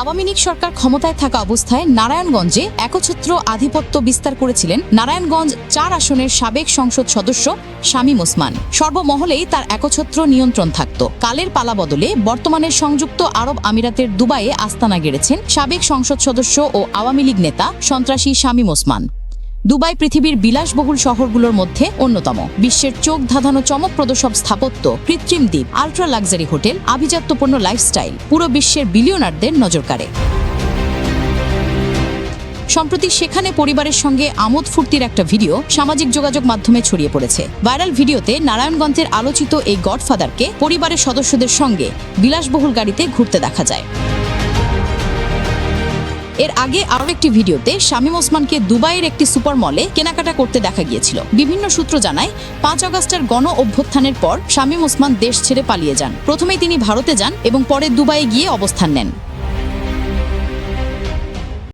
আওয়ামী লীগ সরকার ক্ষমতায় থাকা অবস্থায় নারায়ণগঞ্জে একচ্ছত্র আধিপত্য বিস্তার করেছিলেন নারায়ণগঞ্জ চার আসনের সাবেক সংসদ সদস্য শামীম ওসমান। সর্বমহলেই তার একচ্ছত্র নিয়ন্ত্রণ থাকত। কালের পালা বদলে বর্তমানে সংযুক্ত আরব আমিরাতের দুবাইয়ে আস্তানা গেড়েছেন সাবেক সংসদ সদস্য ও আওয়ামী লীগ নেতা সন্ত্রাসী শামীম ওসমান। দুবাই পৃথিবীর বিলাসবহুল শহরগুলোর মধ্যে অন্যতম। বিশ্বের চোখ ধাঁধানো চমকপ্রদ সব স্থাপত্য কৃত্রিম দ্বীপ আল্ট্রা লাক্সারি হোটেল, আভিজাত্যপূর্ণ লাইফস্টাইল পুরো বিশ্বের বিলিয়নারদের নজর কাড়ে। সম্প্রতি সেখানে পরিবারের সঙ্গে আমোদ ফুর্তির একটা ভিডিও সামাজিক যোগাযোগ মাধ্যমে ছড়িয়ে পড়েছে। ভাইরাল ভিডিওতে নারায়ণগঞ্জের আলোচিত এই গডফাদারকে পরিবারের সদস্যদের সঙ্গে বিলাসবহুল গাড়িতে ঘুরতে দেখা যায়। এর আগে আরও একটি ভিডিওতে শামীম ওসমানকে দুবাইয়ের একটি সুপার মলে কেনাকাটা করতে দেখা গিয়েছিল। বিভিন্ন সূত্র জানায়, পাঁচ আগস্টের গণ অভ্যুত্থানের পর শামীম ওসমান দেশ ছেড়ে পালিয়ে যান। প্রথমে তিনি ভারতে যান এবং পরে দুবাইয়ে গিয়ে অবস্থান নেন।